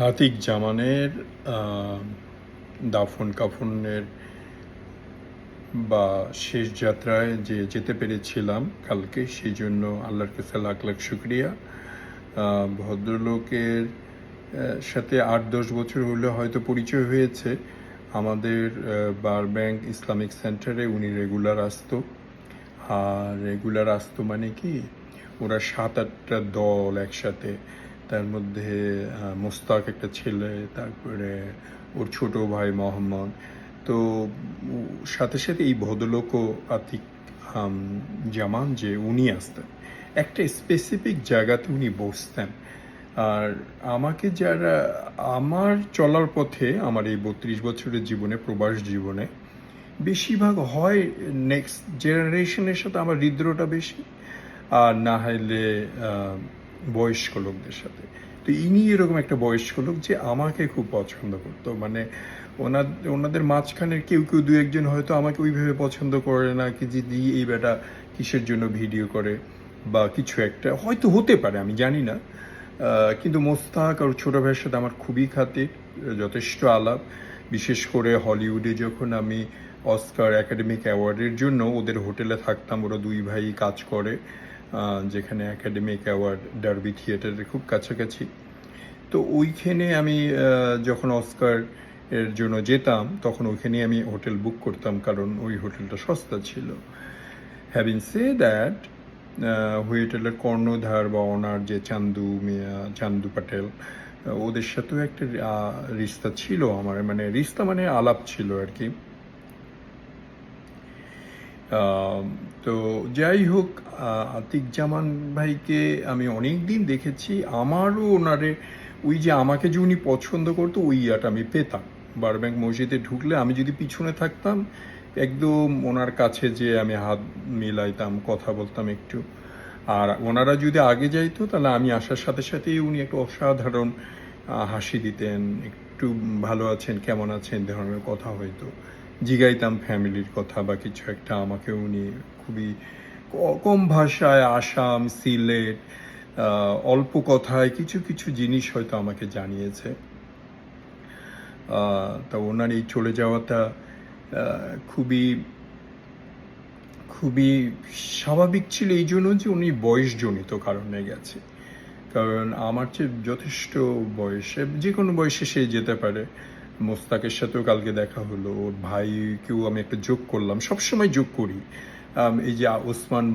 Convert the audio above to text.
হাতিক জামানের দাফন কাফনের বা শেষ যাত্রায় যে যেতে পেরেছিলাম কালকে, সেই জন্য আল্লাহর কাছে লাখ লাখ শুক্রিয়া। ভদ্রলোকের সাথে আট দশ বছর হলে হয়তো পরিচয় হয়েছে। আমাদের বার ব্যাংক ইসলামিক সেন্টারে উনি রেগুলার আসতো। আর রেগুলার আসতো মানে কি? ওরা সাত আটটা দল একসাথে তার মধ্যে মোস্তাক একটা ছেলে, তারপরে ওর ছোট ভাই মোহাম্মদ। তো সাথে সাথে এই ভদ্রলোকও আতিক জামান যে উনি আসতেন। একটা স্পেসিফিক জায়গাতে উনি বসতেন। আর আমাকে যারা, আমার চলার পথে, আমার এই বত্রিশ বছরের জীবনে, প্রবাস জীবনে, বেশিরভাগ হয় নেক্সট জেনারেশনের সাথে আমার হৃদ্রটা বেশি। আর না হলে বয়স্ক লোকদের সাথে। তো ইনি এরকম একটা বয়স্ক লোক যে আমাকে খুব পছন্দ করতো। মানে ওনার ওনাদের মাঝখানের কেউ কেউ দু একজন হয়তো আমাকে ওইভাবে পছন্দ করে না কি যে দি এই বেটা কিসের জন্য ভিডিও করে বা কিছু একটা। হয়তো হতে পারে, আমি জানি না। কিন্তু মোস্তাক আর ছোট ভাইয়ের সাথে আমার খুবই খাতির, যথেষ্ট আলাপ। বিশেষ করে হলিউডে যখন আমি অস্কার একাডেমিক অ্যাওয়ার্ডের জন্য ওদের হোটেলে থাকতাম, ওরা দুই ভাই কাজ করে। যেখানে একাডেমিক অ্যাওয়ার্ড ডার্বি থিয়েটারের খুব কাছাকাছি। তো ওইখানে আমি যখন অস্কার এর জন্য যেতাম তখন ওইখানে আমি হোটেল বুক করতাম কারণ ওই হোটেলটা সস্তা ছিল। হ্যাভিং সে দ্যাট হোটেলের কর্ণধার বা ওনার যে চান্দু মিয়া চান্দু আহ, ওদের সাথেও একটা রিস্তা ছিল আমার। মানে রিস্তা মানে আলাপ ছিল আর কি। তো যাই হোক আতিক জামান ভাইকে আমি অনেক দিন দেখেছি। আমারও ওনারে ওই যে আমাকে যে উনি পছন্দ করতো, ওই ইয়াটা আমি পেতাম। বারব্যাংক মসজিদে ঢুকলে আমি যদি পিছনে থাকতাম, একদম ওনার কাছে যে আমি হাত মিলাইতাম, কথা বলতাম একটু। আর ওনারা যদি আগে যাইতো, তাহলে আমি আসার সাথে সাথেই উনি একটা অসাধারণ হাসি দিতেন, একটু ভালো আছেন, কেমন আছেন ধরনের কথা হয়তো। জিগাইতাম ফ্যামিলির কথা বা কিছু একটা আমাকে উনি খুবই কম ভাষায় আসাম, সিলেট অল্প কথায় কিছু কিছু জিনিস হয়তো আমাকে জানিয়েছে। তা ওনার এই চলে যাওয়াটা খুবই খুবই স্বাভাবিক ছিল এই জন্য যে উনি বয়সজনিত কারণে গেছে। কারণ আমার চেয়ে যথেষ্ট বয়সে, যে কোনো বয়সে সে যেতে পারে। মোস্তাকের সাথেও কালকে দেখা হলো। ওর ভাইকেও আমি একটা যোগ করলাম। সবসময় যোগ করি। এই যে ওসমান